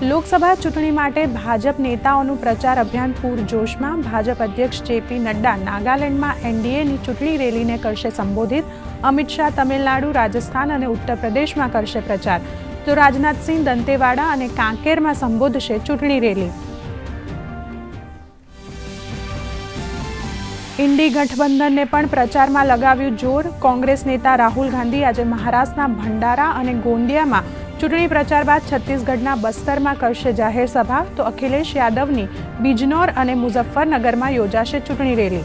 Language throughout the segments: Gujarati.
લોકસભા ચૂંટણી માટે ભાજપ નેતાઓનું પ્રચાર અભિયાન પૂરજોશમાં ભાજપ અધ્યક્ષ જેપી નડ્ડા નાગાલેન્ડમાં એનડીએની ચૂંટણી રેલીને કરશે સંબોધિત. અમિત શાહ તમિલનાડુ, રાજસ્થાન અને ઉત્તર પ્રદેશમાં કરશે પ્રચાર. તો રાજનાથસિંહ દંતેવાડા અને કાંકેરમાં સંબોધશે ચૂંટણી રેલી. ઇન્ડી ગઠબંધનને પણ પ્રચારમાં લગાવ્યું જોર. કોંગ્રેસ નેતા રાહુલ ગાંધી આજે મહારાષ્ટ્રના ભંડારા અને ગોંદિયામાં ચૂંટણી પ્રચાર બાદ છત્તીસગઢના બસ્તરમાં કરશે જાહેર સભા, તો અખિલેશ યાદવની બિજનોર અને મુઝફ્ફરનગરમાં યોજાશે ચૂંટણી રેલી.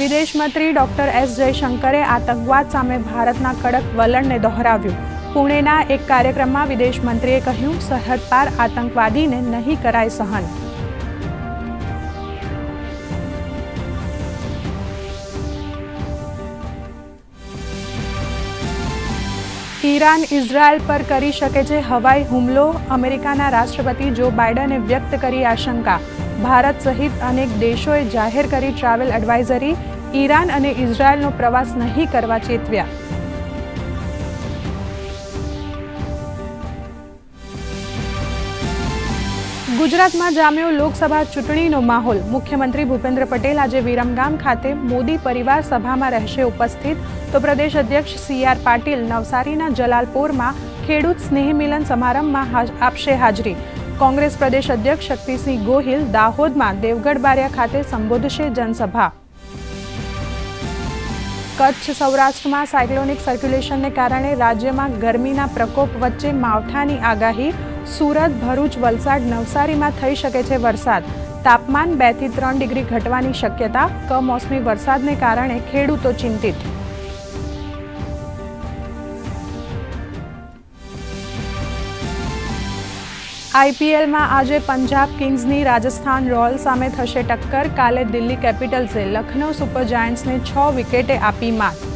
વિદેશ મંત્રી ડોક્ટર એસ જયશંકરે આતંકવાદ સામે ભારતના કડક વલણને દોહરાવ્યું. પુણેના એક કાર્યક્રમમાં વિદેશ મંત્રીએ કહ્યું, સરહદ પાર આતંકવાદીને નહીં કરાય સહન. ઈરાન, ઇઝરાયલ પર કરી શકે છે હવાઈ હુમલો. અમેરિકાના રાષ્ટ્રપતિ જો બાઇડને વ્યક્ત કરી આશંકા. ભારત સહિત અનેક દેશોએ જાહેર કરી ટ્રાવેલ એડવાઇઝરી ઈરાન અને ઇઝરાયલનો પ્રવાસ નહીં કરવા ચેતવ્યા. ગુજરાતમાં જામ્યો લોકસભા ચૂંટણીનો માહોલ. મુખ્યમંત્રી ભૂપેન્દ્ર પટેલ આજે વિરમગામ ખાતે મોદી પરિવાર સભામાં રહેશે ઉપસ્થિત. તો પ્રદેશ અધ્યક્ષ સી આર પાટીલ નવસારીના જલાલપોરમાં ખેડૂત સ્નેહ મિલન સમારંભમાં આપશે હાજરી. કોંગ્રેસ પ્રદેશ અધ્યક્ષ શક્તિસિંહ ગોહિલ દાહોદમાં દેવગઢ બારિયા ખાતે સંબોધશે જનસભા. કચ્છ સૌરાષ્ટ્રમાં સાયક્લોનિક સર્ક્યુલેશનને કારણે રાજ્યમાં ગરમીના પ્રકોપ વચ્ચે માવઠાની આગાહી. સુરત, ભરૂચ, વલસાડ, નવસારીમાં થઈ શકે છે વરસાદ. તાપમાન બેથી ત્રણ ડિગ્રી ઘટવાની શક્યતા, કમોસમી વરસાદને કારણે ખેડૂતો ચિંતિત. આઈપીએલમાં આજે પંજાબ કિંગ્સની રાજસ્થાન રોયલ્સ સામે થશે ટક્કર. કાલે દિલ્હી કેપિટલ્સે લખનૌ સુપર જાયન્ટ્સને છ વિકેટે આપી માત.